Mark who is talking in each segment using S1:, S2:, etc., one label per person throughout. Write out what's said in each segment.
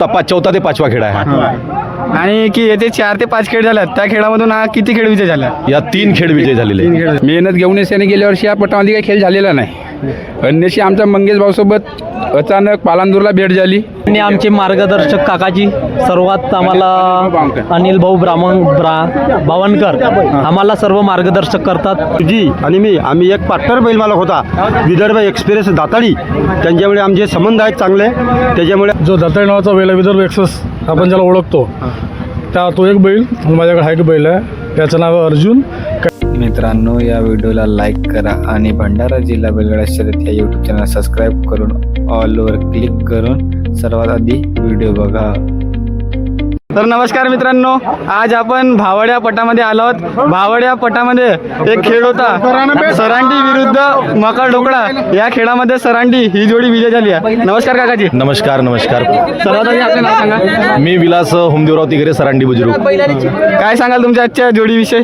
S1: तपा चौथा ते पाचवा खेळ आहे हा.
S2: आणि की येथे चार ते पाच खेळ झाल्यात त्या खेळामधून हा किती खेळ विजय झाला?
S1: या तीन खेळ विजय झालेले आहेत.
S3: मेहनत घेऊनच त्याने गेल्या वर्षी या पटामध्ये काही खेळ झालेला नाही. अन्यशी आमच्या मंगेश भाऊसोबत अचानक पालांदूरला भेट झाली.
S4: आणि आमचे मार्गदर्शक काकाजी सर्वात आम्हाला अनिल भाऊ ब्राह्मण ब्रा बावनकर आम्हाला सर्व मार्गदर्शक करतात.
S5: जी आणि मी आम्ही एक पार्टनर बैलमालक होता विदर्भ एक्सप्रेस दाताळी त्यांच्यामुळे आमचे संबंध आहेत चांगले. त्याच्यामुळे
S6: जो दत्ताई नावाचा बैल आहे विदर्भ एक्सेस आपण ज्याला ओळखतो त्या तो एक बैल माझ्याकडे हा एक बैल आहे. त्याचं नाव अर्जुन
S7: मित्रांनो या व्हिडिओला लाईक करा आणि भंडारा जिल्हा बेलगडा शर्यत या यूट्यूब चॅनल सबस्क्राईब करून ऑलवर क्लिक करून सर्वात आधी व्हिडिओ बघा.
S2: तर नमस्कार मित्रांनो आज आपण भावड्या पटामध्ये आलो आहोत. भावड्या पटामध्ये एक खेळ होता. सरांडी विरुद्ध मकर ढोकळा. या खेळामध्ये सरांडी ही जोडी विजय झाली आहे. नमस्कार काकाजी.
S1: नमस्कार नमस्कार.
S2: सर्वात आधी आपले नाव सांगा.
S1: मी विलास होमदेवराव तिगरे सरांडी बुजुर्ग.
S2: काय सांगाल तुमच्या आजच्या जोडीविषयी?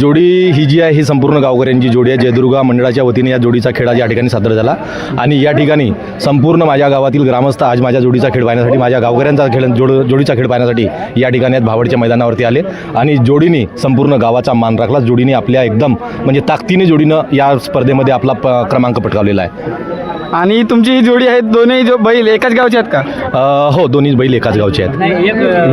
S1: जोडी ही जी आहे ही संपूर्ण गावकऱ्यांची जोडी आहे. जयदुर्गा मंडळाच्या वतीने या जोडीचा खेळ आज या ठिकाणी सादर झाला. आणि या ठिकाणी संपूर्ण माझ्या गावातील ग्रामस्थ आज माझ्या जोडीचा खेळ पाहण्यासाठी माझ्या गावकऱ्यांचा खेळ जोड जोडीचा खेळ पाहण्यासाठी या ठिकाणी भावडच्या मैदानावरती आले. आणि जोडीने संपूर्ण गावाचा मान राखला. जोडीने आपल्या एकदम म्हणजे ताकदीने जोडीनं या स्पर्धेमध्ये आपला प क्रमांक पटकावलेला आहे.
S2: आणि तुमची ही जोडी आहेत दोन्ही जो बैल एकाच गावचे आहेत का?
S1: हो दोन्ही बैल एकाच गावचे आहेत.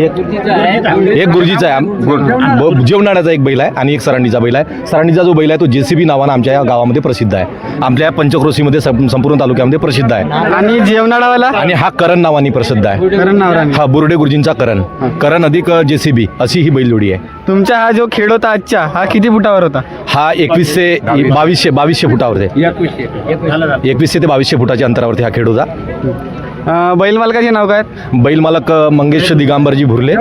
S1: एक गुरुजीचा आहे जेवणाऱ्याचा एक बैल आहे आणि एक सरांडीचा बैल आहे. सरांडीचा जो बैल आहे तो जेसीबी नावानं आमच्या या गावामध्ये प्रसिद्ध आहे. आपल्या पंचक्रोशीमध्ये संपूर्ण तालुक्यामध्ये प्रसिद्ध आहे.
S2: आणि जेवणाळावाला
S1: आणि हा करण नावाने प्रसिद्ध आहे.
S2: करण
S1: हा बुर्डे गुरुजींचा करण. करण अधिक जेसीबी अशी ही बैलजोडी आहे.
S2: तुमचा हा जो खेळ होता आजच्या हा किती फुटावर होता?
S1: हा एकवीसशे बावीसशे. बावीसशे फुटावरती एकवीसशे ते बावीसशे फुटाच्या अंतरावरती हा खेळ होता.
S2: अं, बैल मालकाचे नाव काय? आहेत?
S1: बैल मालक अ, मंगेश दिगांबरजी भुरले.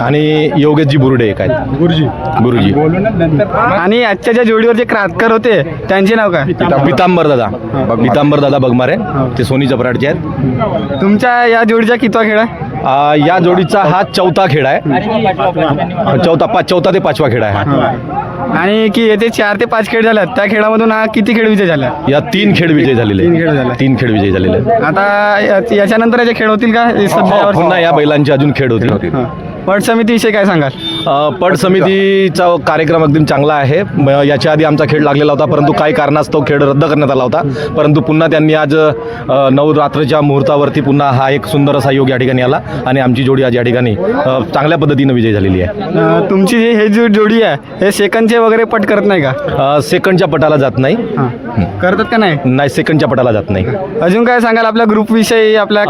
S1: आणि योगेशजी बुर्डे एक आहेत. गुरुजी. गुरुजी.
S2: आणि आजच्या ज्या जोडीवर जे क्रातकर होते त्यांचे नाव काय?
S1: पितांबर दादा. पितांबर दादा बगमारे. ते सोनी चपराटचे आहेत.
S2: तुमच्या या जोडीचा कितवा खेळ आहे?
S1: या जोडीचा हा चौथा खेळ आहे चौथा पाच चौथा ते पाचवा खेळ आहे हा
S2: आणि की येथे चार ते पाच खेळ झाल्यात त्या खेळामधून हा किती खेळ विजय झाला
S1: या तीन खेळ विजय झालेले
S2: तीन खेळ झाले.
S1: आहेत. तीन खेळ विजय झालेले.
S2: आता या- याच्यानंतर याचे खेळ होतील का हे सध्या
S1: हो,
S2: यावर-
S1: पुन्हा या बैलांचे अजून खेळ होतील
S2: हा. पट समितीविषयी काय सांगाल
S1: पट समितीचा कार्यक्रम अगदी चांगला आहे. याच्या आधी आमचा खेळ लागलेला होता परंतु काही कारणास्तव खेळ रद्द करण्यात आला होता. परंतु पुन्हा त्यांनी आज नवरात्रीच्या मुहूर्तावरती पुन्हा हा एक सुंदर असा योग या ठिकाणी आला आणि आमची जोडी आज या ठिकाणी चांगल्या पद्धतीनं विजय झालेली आहे.
S2: तुमची जी हे जो जोडी आहे हे सेकंडचे वगैरे पट करत नाही का?
S1: सेकंडच्या पटाला जात नाही.
S2: करतात का नाही?
S1: नाही सेकंडच्या पटाला जात नाही.
S2: अजून काय सांगाल? आपल्या ग्रुप विषयी आपल्या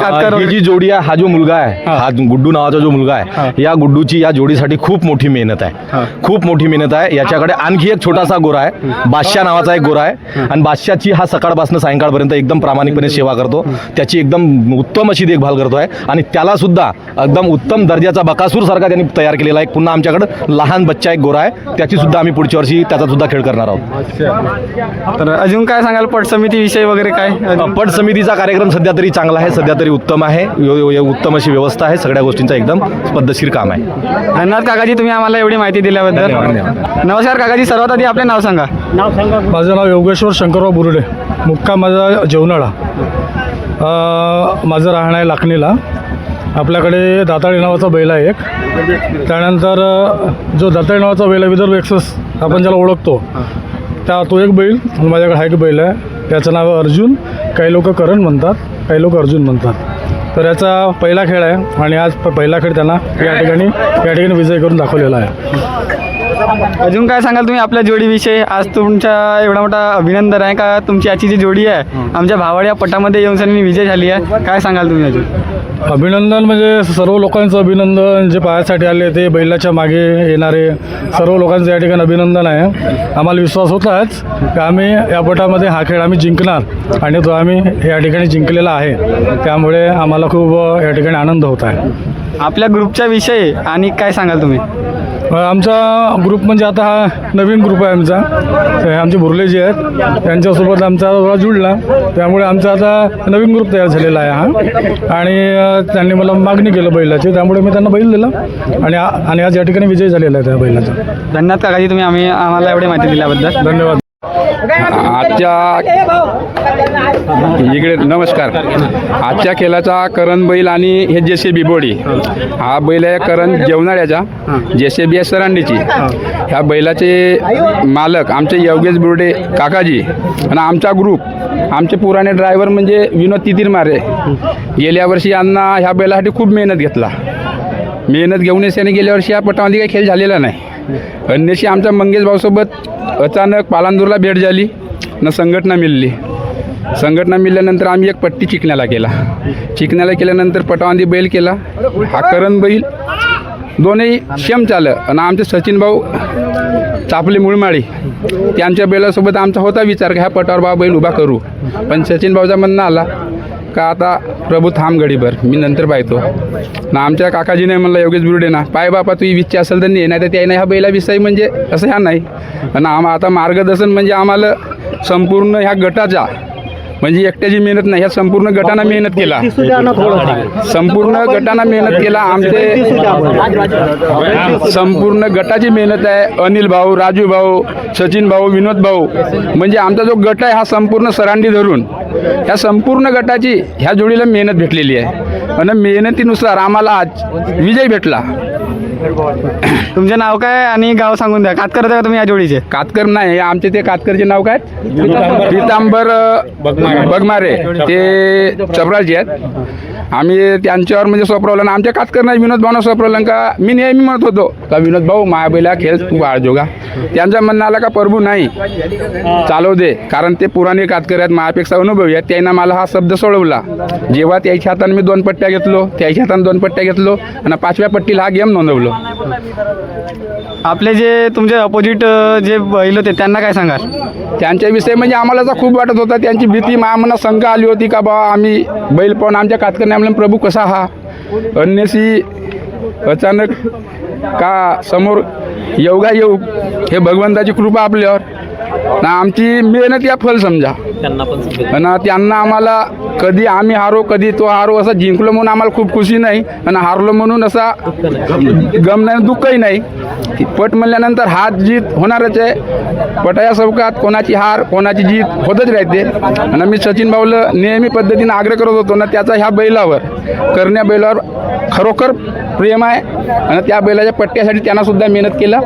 S1: जी जोडी आहे हा जो मुलगा आहे हा. गुड्डू नावाचा जो मुलगा आहे या गुड्डूची या जोडीसाठी खूप मोठी मेहनत आहे. खूप मोठी मेहनत आहे. याच्याकडे आणखी एक छोटासा गोरा आहे. बादशाह नावाचा एक गोरा आहे. आणि बादशाहची हा सकाळपासून सायंकाळपर्यंत एकदम प्रामाणिकपणे सेवा करतो. त्याची एकदम उत्तम अशी देखभाल करतो आहे आणि त्याला सुद्धा एकदम उत्तम दर्जाचा बकासूर सारखा त्यांनी तयार केलेला आहे. पुन्हा आमच्याकडे लहान बच्चा एक गोरा आहे. त्याची सुद्धा आम्ही पुढच्या वर्षी त्याचा सुद्धा खेळ करणार आहोत.
S2: तर अजून काय सांगाल? पट समितीविषयी वगैरे काय?
S1: पट समितीचा कार्यक्रम सध्या तरी चांगला आहे. सध्या तरी उत्तम आहे. उत्तम अशी व्यवस्था आहे. सगळ्या गोष्टींचा एकदम पद्धतशीर काम आहे.
S2: धन्यवाद काकाजी. तुम्ही आम्हाला एवढी माहिती दिल्याबद्दल नमस्कार काकाजी सर्वात आधी आपले नाव सांगा.
S6: माझं नाव योगेश्वर शंकरराव बुर्डे. मुक्का माझा जेवणाळा. अं, माझं राहणं आहे लाखणीला. आपल्याकडे दाताळी नावाचा बैल आहे एक. त्यानंतर जो दाताळी नावाचा बैल आहे विदर्भ एक्सेस आपण ज्याला ओळखतो त्या तो एक बैल आणि माझ्याकडे हा एक बैल आहे. त्याचं नाव अर्जुन. काही लोक करण म्हणतात काही लोक अर्जुन म्हणतात. तर याचा पहिला खेळ आहे आणि आज प- पहिला खेळ त्यांना या ठिकाणी या ठिकाणी विजय करून दाखवलेला आहे.
S2: अजून काय सांगाल तुम्ही? आपल्या जोडीविषयी आज तुमच्या एवढा मोठा अभिनंदन आहे का? तुमची आजची जी जोडी आहे आमच्या भावाड्या पटामध्ये येऊन सनी विजय झाली आहे. काय सांगाल तुम्ही अजून?
S6: अभिनंदन म्हणजे सर्व लोकांचं अभिनंदन जे पाहायसाठी आले ते बैलाच्या मागे येणारे सर्व लोकांचं या ठिकाणी अभिनंदन आहे. आम्हाला विश्वास होताच की आम्ही या पटामध्ये हा खेळ आम्ही जिंकणार आणि तो आम्ही या ठिकाणी जिंकलेला आहे. त्यामुळे आम्हाला खूप या ठिकाणी आनंद होत आहे.
S2: आपल्या ग्रुपच्या विषयी आणि काय सांगाल तुम्ही?
S6: आमचा ग्रुप म्हणजे आता हा नवीन ग्रुप आहे आमचा. हे आमचे बुर्ले जे आहेत त्यांच्यासोबत आमचा थोडा जुळला. त्यामुळे आमचा आता नवीन ग्रुप तयार झालेला आहे हा. आणि त्यांनी मला मागणी केलं बैलाची त्यामुळे मी त्यांना बैल दिला. आणि आणि आज या ठिकाणी विजय झालेला आहे त्या बैलाचा.
S2: धन्यवाद काकाजी तुम्ही आम्ही आम्हाला एवढी माहिती दिल्याबद्दल.
S6: धन्यवाद.
S3: आजच्या इकडे नमस्कार. आजच्या खेळाचा करण बैल आणि हे जे सी बी बोडी हा बैल आहे करण जेवणाऱ्याचा सी बी आहे सरांडीची. ह्या बैलाचे मालक आमचे योगेश बुर्डे काकाजी आणि आमचा ग्रुप आमचे पुराणे ड्रायव्हर म्हणजे विनोद तितीर मारे गेल्या वर्षी यांना ह्या बैलासाठी खूप मेहनत घेतला. मेहनत घेऊनच त्याने गेल्या वर्षी या पटामध्ये काही खेळ झालेला नाही. अन्यशी आमच्या मंगेश भाऊसोबत अचानक पालांदूरला भेट झाली न संघटना मिळली. संघटना मिळाल्यानंतर आम्ही एक पट्टी चिकण्याला केला. चिकण्याला केल्यानंतर पटावांदी बैल केला. हा करण बैल. दोन्ही शेम चालं. आणि आमचे सचिन भाऊ चापले मुळमाळी. त्यांच्या बैलासोबत आमचा होता विचार की ह्या पटावर भाऊ बैल उभा करू. पण सचिन भाऊचा म्हणणं आला का आता प्रभू थांब गडीभर मी नंतर पाहतो. ना आमच्या काकाजीने म्हणलं योगेश बिरुडे ना. पाय बापा तू इच्छा असेल तर नाही नाही तर नाही. ह्या बैला विसाई म्हणजे असं ह्या नाही. आणि आम आता मार्गदर्शन म्हणजे आम्हाला संपूर्ण ह्या गटाचा म्हणजे एकट्याची मेहनत नाही ह्या संपूर्ण गटानं मेहनत केला. संपूर्ण गटानं मेहनत केला आमचे संपूर्ण गटाची मेहनत आहे अनिल भाऊ राजू भाऊ सचिन भाऊ विनोद भाऊ. म्हणजे आमचा जो गट आहे हा संपूर्ण सरांडी धरून ह्या संपूर्ण गटाची ह्या जोडीला मेहनत भेटलेली आहे. आणि मेहनतीनुसार आम्हाला आज विजय भेटला.
S2: तुमचे नाव काय आणि गाव सांगून द्या. कात करता का तुम्ही या जोडीचे?
S3: कातकर नाही आमचे ते कातकरचे नाव काय? पितांबर. बगमारे. ते चपराजी आहेत. आम्ही त्यांच्यावर म्हणजे सोपरवलं आमच्या कातकर नाही विनोद भाऊना सोपरवलं का मी नेहमी म्हणत होतो का विनोद भाऊ मायाबैला खेळ तू बाळजोगा त्यांचा म्हणणं आला का प्रभू नाही? चालव दे. कारण ते पुराणे कातकर आहेत माझ्यापेक्षा अनुभवी आहेत. त्यांना मला हा शब्द सोडवला. जेव्हा त्याच्या हाताने मी दोन पट्ट्या घेतलो त्याच्या हाताने दोन पट्ट्या घेतलो आणि पाचव्या पट्टीला हा गेम नोंदवलो.
S2: आपले जे तुमचे अपोजिट जे बैल होते त्यांना काय सांगाल?
S3: त्यांच्याविषयी म्हणजे आम्हाला तर खूप वाटत होता त्यांची भीती मा आम्हाला शंका आली होती का बा आम्ही बैल पाहून आमच्या कातकरने प्रभू कसा हा? अन्यशी अचानक का समोर योगा येऊ? हे भगवंताची कृपा आपल्यावर. ना आमची मेहनत या फल समजा.
S4: त्यांना पण.
S3: आणि त्यांना आम्हाला कधी आम्ही हारो कधी तो हारो असं जिंकलो म्हणून आम्हाला खूप खुशी नाही. आणि हारलो म्हणून असा गम नाही दुःखही नाही. पट म्हणल्यानंतर हात जीत होणारच आहे. पटाया चौकात कोणाची हार कोणाची जीत होतच राहते. आणि मी सचिन भाऊला नेहमी पद्धतीनं आग्रह करत होतो ना त्याचा ह्या बैलावर करण्या बैलावर खरोखर प्रेम आहे. आणि त्या बैलाच्या पट्ट्यासाठी त्यांना सुद्धा मेहनत केलं.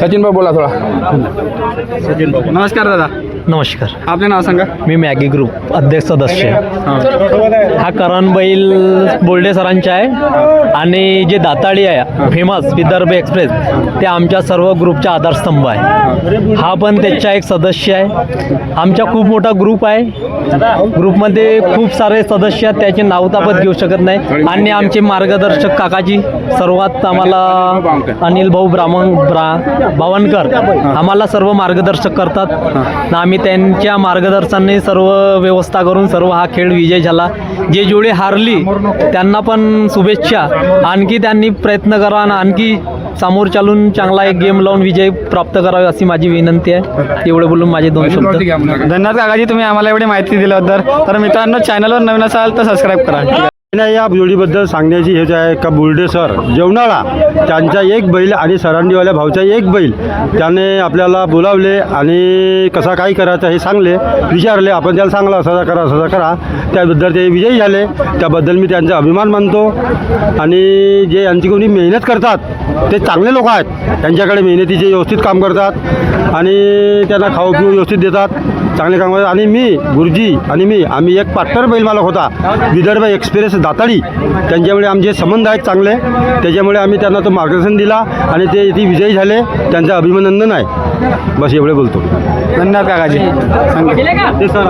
S3: सचिन भाऊ बोला थोडा.
S2: नमस्कार दादा.
S4: नमस्कार.
S2: आपले नाव सांगा.
S4: मी मॅगी ग्रुप अध्यक्ष सदस्य. हा करण बैल बोल्डे सरांचा आहे. आणि जे दाताळी आहे फेमस विदर्भ एक्सप्रेस ते आमच्या सर्व ग्रुपचा आधारस्तंभ आहे. हा पण त्याचा एक सदस्य आहे. आमचा खूप मोठा ग्रुप आहे. ग्रुपमध्ये खूप सारे सदस्य आहेत त्याचे नाव तापत घेऊ शकत नाही. आणि आमचे मार्गदर्शक काकाजी सर्वात आम्हाला अनिल भाऊ ब्राह्मण ब्रा बावनकर आम्हाला सर्व मार्गदर्शक करतात. आम्ही त्यांच्या मार्गदर्शनाने सर्व व्यवस्था करून सर्व हा खेळ विजय झाला. जे जोडी हारली त्यांना पण शुभेच्छा. आणखी त्यांनी प्रयत्न करा आणि आणखी समोर चालून चांगला एक गेम लावून विजय प्राप्त करावे अशी माझी विनंती आहे. एवढे बोलून माझे दोन शब्द.
S2: धन्यवाद काकाजी तुम्ही आम्हाला एवढी माहिती दिल्याबद्दल. तर मित्रांनो चॅनलवर नवीन असाल तर सबस्क्राईब करा.
S5: नाही या जोडीबद्दल सांगण्याची हेच आहे का बुर्डे सर जेवणाळा त्यांचा एक बैल आणि सरांडीवाल्या भाऊचा एक बैल. त्याने आपल्याला बोलावले आणि कसा काय करायचं हे सांगले विचारले. आपण त्याला सांगला असा करा असा करा. त्याबद्दल ते विजयी झाले. त्याबद्दल मी त्यांचा अभिमान मानतो. आणि जे यांची कोणी मेहनत करतात ते चांगले लोक आहेत. त्यांच्याकडे मेहनतीचे व्यवस्थित काम करतात आणि त्यांना खाऊ पिऊ व्यवस्थित देतात. चांगले काम आणि मी गुरुजी आणि मी आम्ही एक पार्टनर बैल मालक होता. विदर्भ एक्सप्रेस दाताळी त्यांच्यामुळे आमचे संबंध आहेत चांगले. त्याच्यामुळे आम्ही त्यांना तो मार्गदर्शन दिला आणि ते इथे विजयी झाले. त्यांचं अभिनंदन आहे. बस एवढे बोलतो.
S2: धन्यवाद काकाजी. सांगा
S5: ते सर